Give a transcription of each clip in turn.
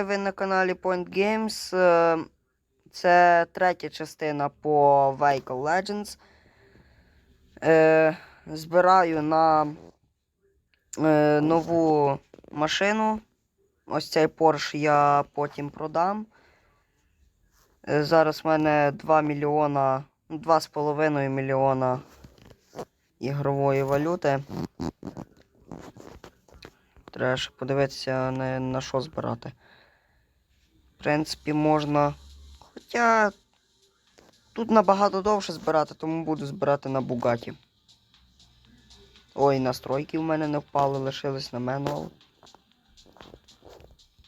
Ви на каналі Point Games. Е, Це третя частина по Vehicle Legends. Е, Збираю на е, нову машину. Ось цей Porsche я потім продам. Зараз в мене 2 мільйона, ну, 2,5 мільйона ігрової валюти. Треба ще подивитися на, на що збирати. В принципі, можна. Хоча тут набагато довше збирати, тому буду збирати на Бугаті. Ой, настройки в мене не впали, лишились на менуал.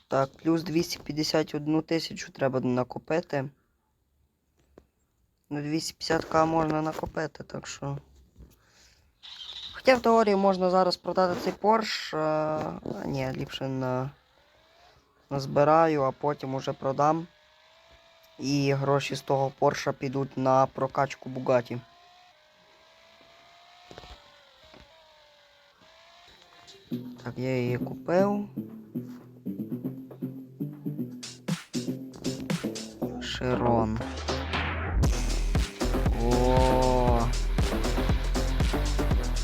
Так, плюс 251 тисячу треба накопити. На 250к можна накопити, так що. Хоча в теорії можна зараз продати цей. А, а ні, ліпше на... назбираю, а потім уже продам. І гроші з того Porsche підуть на прокачку Bugatti. Так, я її купив. Широн. О.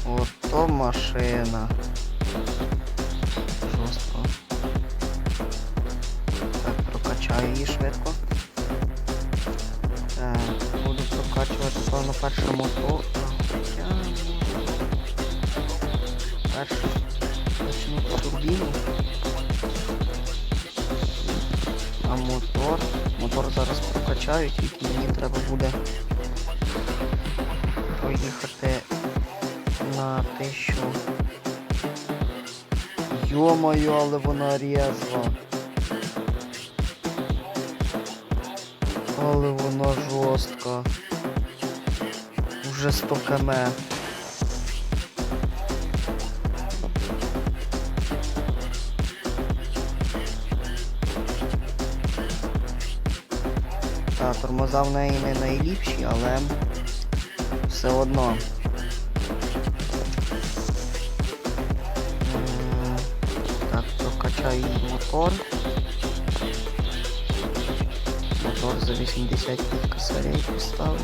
Ото машина. Жорстко. Прокачаю її швидко. Буду прокачувати, певно, перше мотор. Хоча. Перше. Почну турбіну. А мотор. Мотор зараз прокачаю, тільки мені треба буде поїхати на тисячу. Йо-моє, але вона різва. Але вона жорстка. Уже 100 км. Та, тормоза в неї не найліпші, але все одно. Так, прокачаю її мотор. Мотор за 85 косарей поставлю.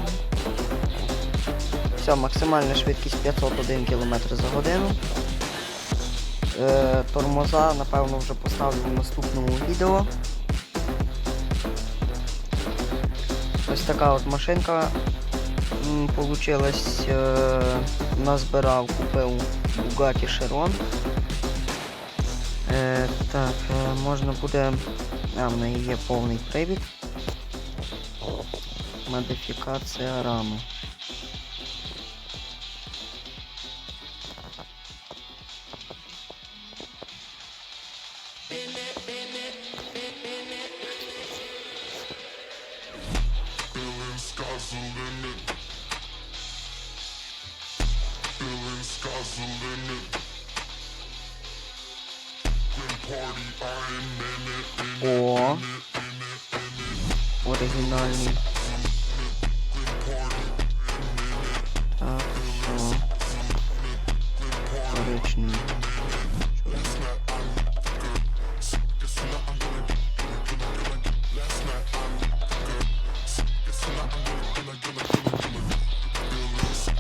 Все, максимальна швидкість 501 км за годину. Е, тормоза, напевно, вже поставлю в наступному відео. Ось така от машинка м, получилась. Е, назбирав, купив Bugatti Chiron. Е, так, е, можна буде... А, в неї є повний привід. Модифікація раму. Feeling scars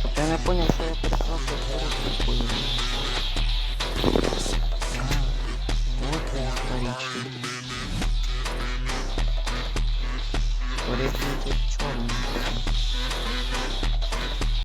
Тобто я не поняв, що я. А, вот він коричневий. Коричневий тут чорний.